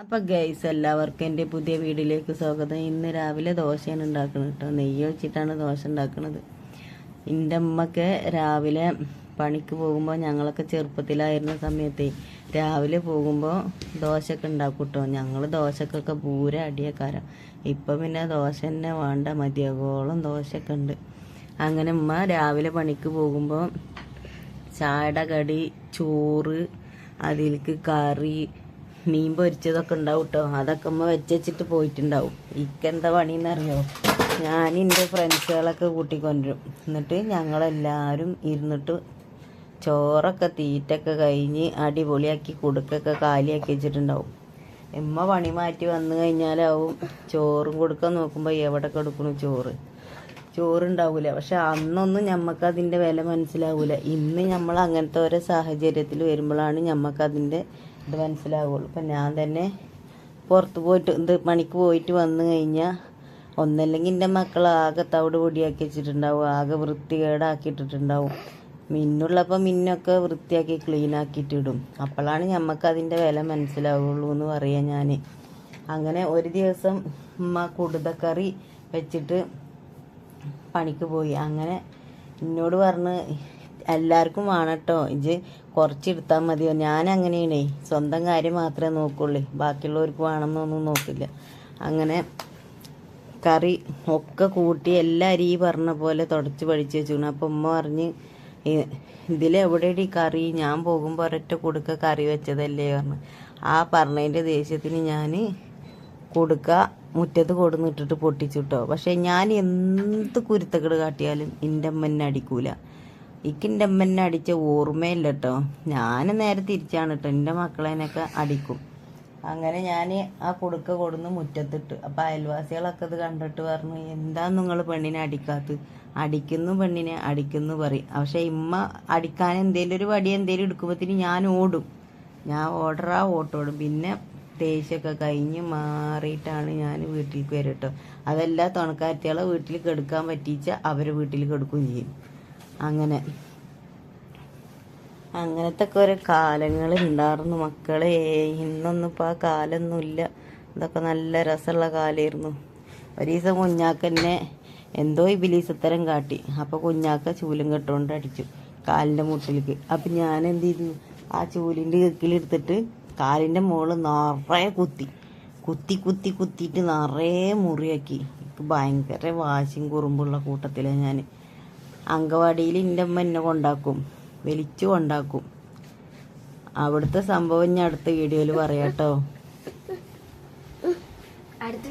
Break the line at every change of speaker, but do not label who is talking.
അപ്പം ഗൈസ് എല്ലാവർക്കും എന്റെ പുതിയ വീഡിയോയിലേക്ക് സ്വാഗതം. ഇന്ന് രാവിലെ ദോശയാണ് ഉണ്ടാക്കുന്നത് കേട്ടോ. നെയ്യ് വെച്ചിട്ടാണ് ദോശ ഉണ്ടാക്കുന്നത്. എന്റെ അമ്മയ്ക്ക് രാവിലെ പണിക്ക് പോകുമ്പോൾ ഞങ്ങളൊക്കെ ചെറുപ്പത്തിലായിരുന്ന സമയത്ത് രാവിലെ പോകുമ്പോൾ ദോശയൊക്കെ ഉണ്ടാക്കും കേട്ടോ. ഞങ്ങൾ ദോശക്കൊക്കെ പൂര അടിയക്കാരം. ഇപ്പം പിന്നെ ദോശ തന്നെ വേണ്ട മതിയാകോളം ദോശയൊക്കെ ഉണ്ട്. അങ്ങനെ ഉമ്മ രാവിലെ പണിക്ക് പോകുമ്പോൾ ചായയുടെ കടി ചോറ് അതിലേക്ക് കറി മീൻ പൊരിച്ചതൊക്കെ ഉണ്ടാവും കേട്ടോ അതൊക്കെ അമ്മ വെച്ചിട്ട് പോയിട്ടുണ്ടാവും. ഇക്കെന്താ പണിയെന്നറിയോ ഞാൻ എന്റെ ഫ്രണ്ട്സുകളൊക്കെ കൂട്ടിക്കൊണ്ടുവരും. എന്നിട്ട് ഞങ്ങളെല്ലാവരും ഇരുന്നിട്ട് ചോറൊക്കെ തീറ്റൊക്കെ കഴിഞ്ഞ് അടിപൊളിയാക്കി കൊടുക്കൊക്കെ കാലിയാക്കി വെച്ചിട്ടുണ്ടാവും. എമ്മ പണി മാറ്റി വന്നു കഴിഞ്ഞാലാവും ചോറും കൊടുക്കാൻ നോക്കുമ്പോൾ എവിടെ കൊടുക്കണു ചോറ്. ചോറുണ്ടാവൂല. പക്ഷെ അന്നൊന്നും ഞമ്മക്ക് അതിന്റെ വില മനസ്സിലാവില്ല ഇന്ന് നമ്മൾ അങ്ങനത്തെ ഓരോ സാഹചര്യത്തിൽ വരുമ്പോഴാണ് ഞമ്മക്ക് അതിന്റെ ഇത് മനസ്സിലാവുള്ളൂ. ഇപ്പം ഞാൻ തന്നെ പുറത്ത് പോയിട്ട് ഇത് പണിക്ക് പോയിട്ട് വന്നു കഴിഞ്ഞാൽ ഒന്നല്ലെങ്കിൽ എന്റെ മക്കൾ ആകെ തവിട് പൊടിയാക്കി വെച്ചിട്ടുണ്ടാവും. ആകെ വൃത്തികേടാക്കിയിട്ടിട്ടുണ്ടാവും. മിന്നുള്ളപ്പോൾ മിന്നൊക്കെ വൃത്തിയാക്കി ക്ലീൻ ആക്കിയിട്ടിടും അപ്പോഴാണ് ഞമ്മക്ക് അതിന്റെ വില മനസ്സിലാവുള്ളൂ എന്ന് പറയാം ഞാൻ അങ്ങനെ ഒരു ദിവസം ഉമ്മ കുടുതക്കറി വെച്ചിട്ട് പണിക്ക് പോയി. അങ്ങനെ എന്നോട് പറഞ്ഞ് എല്ലാവർക്കും വേണം കേട്ടോ ഇജ് കുറച്ചെടുത്താൽ മതിയോ? ഞാൻ അങ്ങനെയാണേ സ്വന്തം കാര്യം മാത്രമേ നോക്കുള്ളൂ. ബാക്കിയുള്ളവർക്ക് വേണമെന്നൊന്നും നോക്കില്ല. അങ്ങനെ കറി ഒക്കെ കൂട്ടി എല്ലാ അരി പറഞ്ഞ പോലെ തുടച്ച് പഠിച്ച് വെച്ചു. അപ്പം ഉമ്മ പറഞ്ഞ് ഇതിലെവിടെയാണ് ഈ കറി? ഞാൻ പോകുമ്പോൾ ഒരൊറ്റ കൊടുക്ക കറി വെച്ചതല്ലേ? പറഞ്ഞു. ആ പറഞ്ഞതിന്റെ ദേഷ്യത്തിന് ഞാൻ കൊടുക്ക മുറ്റത്ത് കൊടുന്നിട്ടിട്ട് പൊട്ടിച്ചു കേട്ടോ പക്ഷേ ഞാൻ എന്ത് കുരുത്തക്കേട് കാട്ടിയാലും എന്റെ അമ്മ എന്നെ അടിക്കൂല. എനിക്ക് അമ്മനെ അടിച്ച ഓർമ്മയില്ല കേട്ടോ ഞാൻ നേരെ തിരിച്ചാണ് കേട്ടോ എന്റെ മക്കളേനൊക്കെ അടിക്കും. അങ്ങനെ ഞാൻ ആ കുടുക്ക കൊടുന്ന് മുറ്റത്തിട്ട്. അപ്പം അയൽവാസികളൊക്കെ അത് കണ്ടിട്ട് പറഞ്ഞു എന്താ നിങ്ങൾ പെണ്ണിനെ അടിക്കാത്ത? അടിക്കുന്നു പെണ്ണിനെ അടിക്കുന്നു പറയും. പക്ഷെ ഇമ്മ അടിക്കാൻ എന്തേലും ഒരു വടി എന്തേലും എടുക്കുമ്പോഴത്തേന് ഞാൻ ഓടും. ഞാൻ ഓടറാ ഓട്ടോടും. പിന്നെ ദേഷ്യമൊക്കെ കഴിഞ്ഞ് മാറിയിട്ടാണ് ഞാൻ വീട്ടിൽ വരും കേട്ടോ അതെല്ലാ തുണക്കാറ്റികളെ വീട്ടിൽ കെടുക്കാൻ പറ്റിച്ച അവരെ വീട്ടിൽ കെടുക്കുകയും ചെയ്യും. അങ്ങനെ. അങ്ങനത്തെ ഒക്കെ ഒരു കാലങ്ങൾ ഉണ്ടായിരുന്നു മക്കളെ. ഇന്നൊന്നും ഇപ്പോൾ ആ കാലൊന്നുമില്ല. ഇതൊക്കെ നല്ല രസമുള്ള കാലമായിരുന്നു. ഒരു ദിവസം കുഞ്ഞാക്കന്നെ എന്തോ ഇബിലീസത്തരം കാട്ടി. അപ്പോൾ കുഞ്ഞാക്ക ചൂലും കെട്ടുകൊണ്ട് അടിച്ചു കാലിന്റെ മുട്ടിലേക്ക്. അപ്പം ഞാൻ എന്ത് ചെയ്തു ആ ചൂലിന്റെ കിക്കിലെടുത്തിട്ട് കാലിന്റെ മുകളിൽ നിറയെ കുത്തി. കുത്തി കുത്തി കുത്തിയിട്ട് നിറയെ മുറിയാക്കി. ഭയങ്കര വാശിയും കുറുമ്പുള്ള കൂട്ടത്തിലാണ് ഞാൻ അങ്കവാടിയിൽ എന്റെ അമ്മ എന്നെ കൊണ്ടാക്കും. വലിച്ചു കൊണ്ടാക്കും. അവിടുത്തെ സംഭവം ഞാൻ അടുത്ത വീഡിയോയിൽ പറയാട്ടോ.
അടുത്ത